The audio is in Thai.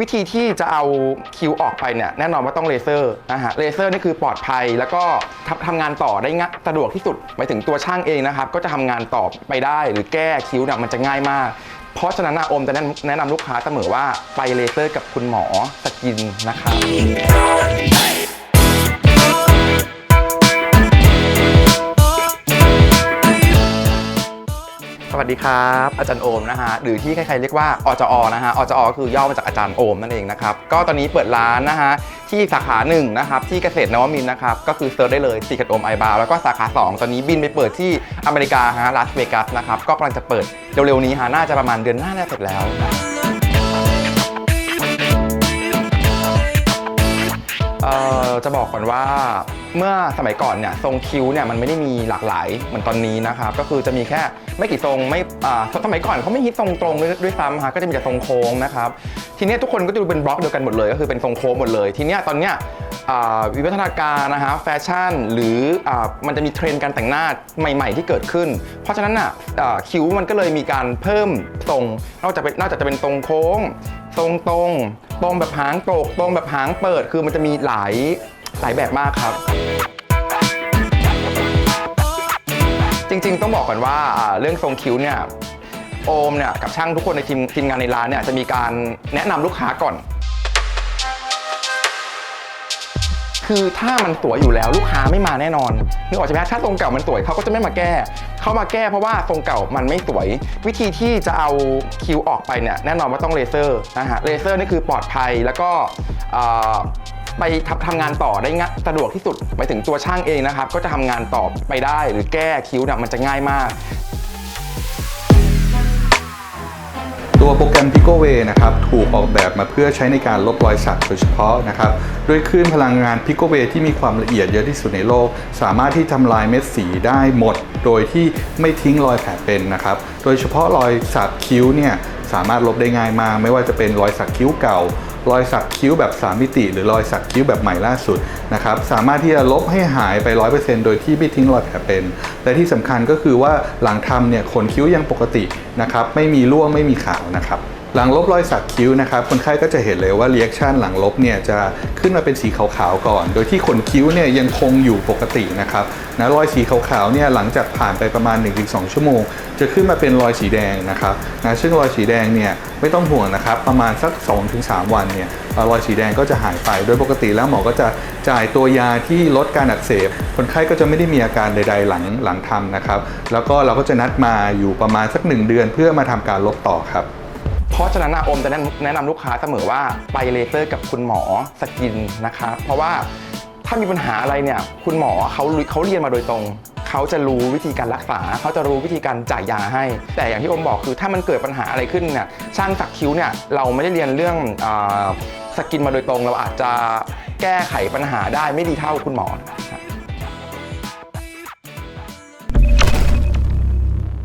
วิธีที่จะเอาคิ้วออกไปเนี่ยแน่นอนว่าต้องเลเซอร์นะฮะเลเซอร์นี่คือปลอดภัยแล้วก็ทำทำงานต่อได้ง่ายสะดวกที่สุดไปถึงตัวช่างเองนะครับ ก็จะทำงานต่อไปได้ หรือแก้คิ้วเนี่ยมันจะง่ายมาก เพราะฉะนั้นนะอมจะแนะแนะนำลูกค้าเสมอว่าไปเลเซอร์กับคุณหมอสกินนะครับ สวัสดีครับ อาจารย์โอมนะฮะหรือที่ใครๆเรียกว่าอจอนะฮะอจอคือย่อมาจากอาจารย์โอมนั่นเองนะครับก็ตอนนี้เปิดร้านนะฮะที่สาขาหนึ่งนะครับที่เกษตรนวมินนะครับก็คือเซิร์ชได้เลยสีกัดโอมไอบาแล้วก็สาขา 2 ตอนนี้บินไปเปิดที่อเมริกาฮะลาสเวกัสนะครับก็กำลังจะเปิดเร็วๆนี้ฮะน่าจะประมาณเดือนหน้าน่าจะเสร็จแล้วนะ จะบอกก่อนว่าเมื่อสมัยก่อนเนี่ยทรงคิ้วเนี่ยมันไม่ได้มีหลากหลายเหมือนตอนนี้นะครับก็คือจะมีแค่ไม่กี่ทรงไม่อ่าสมัยก่อนเขาไม่ฮิตทรงตรงด้วยด้วยซ้ำฮะก็จะมีแต่ทรงโค้งนะครับทีเนี้ยทุกคนก็จะดูเป็นบล็อกเดียวกันหมดเลยก็คือเป็นทรงโค้งหมดเลย ทีเนี้ยตอนเนี้ยอ่าวิวัฒนาการนะฮะแฟชั่น หรืออามันจะมีเทรนด์การแต่งหน้าใหม่ๆ ที่เกิดขึ้น เพราะฉะนั้นอะอ่าคิ้วมันก็เลยมีการเพิ่มทรงนอกจากเป็นนอกจากจะเป็นทรงโค้ง ทรงตรง ตรงแบบหางตกตรงแบบหางเปิดคือมันจะมีหลายหลายแบบมากครับ จริงๆต้องบอกก่อนว่าอ่าเรื่องทรงคิ้วเนี่ยโอมเนี่ยกับช่างทุกคนในทีมทีมงานในร้านเนี่ยจะมีการแนะนำลูกค้าก่อน คือถ้ามันสวยอยู่แล้วลูกค้าไม่มาแน่นอนนึกออกใช่ไหมถ้าทรงเก่ามันสวยเขาก็จะไม่มาแก้เขามาแก้เพราะว่าทรงเก่ามันไม่สวย วิธีที่จะเอาคิ้วออกไปเนี่ยแน่นอนว่าต้องเลเซอร์นะฮะเลเซอร์นี่คือปลอดภัยแล้วก็ไปทำทำงานต่อได้ง่ายสะดวกที่สุดไปถึงตัวช่างเองนะครับ ก็จะทำงานต่อไปได้หรือแก้คิ้วเนี่ยมันจะง่ายมาก ตัวโปรแกรม Picoway นะครับถูกออกแบบมาเพื่อใช้ในการลบรอยสักโดยเฉพาะนะครับด้วยคลื่นพลังงาน Picoway ที่มีความละเอียดเยอะที่สุดในโลก สามารถที่ทำลายเม็ดสีได้หมด โดยที่ไม่ทิ้งรอยแผลเป็นนะครับโดยเฉพาะรอยสักคิ้วเนี่ย สามารถลบได้ง่ายมาก ไม่ว่าจะเป็นรอยสักคิ้วเก่ารอยสักคิ้วแบบ 3 มิติ หรือรอยสักคิ้วแบบใหม่ล่าสุดนะครับสามารถที่จะลบให้หายไป 100%โดยที่ไม่ทิ้งรอยแผลเป็น และที่สำคัญก็คือว่าหลังทำเนี่ยขนคิ้วยังปกตินะครับไม่มีร่วงไม่มีขาวนะครับ หลังลบรอยสักคิ้วนะครับคนไข้ก็จะเห็นเลยว่าเรีแอคชั่นหลังลบเนี่ยจะขึ้นมาเป็นสีขาวๆก่อน โดยที่ขนคิ้วเนี่ยยังคงอยู่ปกตินะครับนะรอยสีขาวๆเนี่ยหลังจากผ่านไปประมาณ 1-2 ชั่วโมง จะขึ้นมาเป็นรอยสีแดงนะครับนะซึ่งรอยสีแดงเนี่ยไม่ต้องห่วงนะครับประมาณสัก 2-3 วันเนี่ยรอยสีแดงก็จะหายไป โดยปกติแล้วหมอก็จะจ่ายตัวยาที่ลดการอักเสบ คนไข้ก็จะไม่ได้มีอาการใด ๆ หลังหลังทำนะครับ แล้วก็เราก็จะนัดมาอยู่ประมาณสัก 1 เดือนเพื่อมาทำการลบต่อครับ เพราะฉะนั้นอมจะแนะแนะนำลูกค้าเสมอว่าไปเลเซอร์กับคุณหมอสกินนะครับเพราะว่าถ้ามีปัญหาอะไรเนี่ยคุณหมอเขาเขาเรียนมาโดยตรงเขาจะรู้วิธีการรักษา เขาจะรู้วิธีการจ่ายยาให้ แต่อย่างที่อมบอกคือถ้ามันเกิดปัญหาอะไรขึ้นเนี่ยช่างสักคิ้วเนี่ยเราไม่ได้เรียนเรื่องอสกินมาโดยตรง เราอาจจะแก้ไขปัญหาได้ไม่ดีเท่าคุณหมอ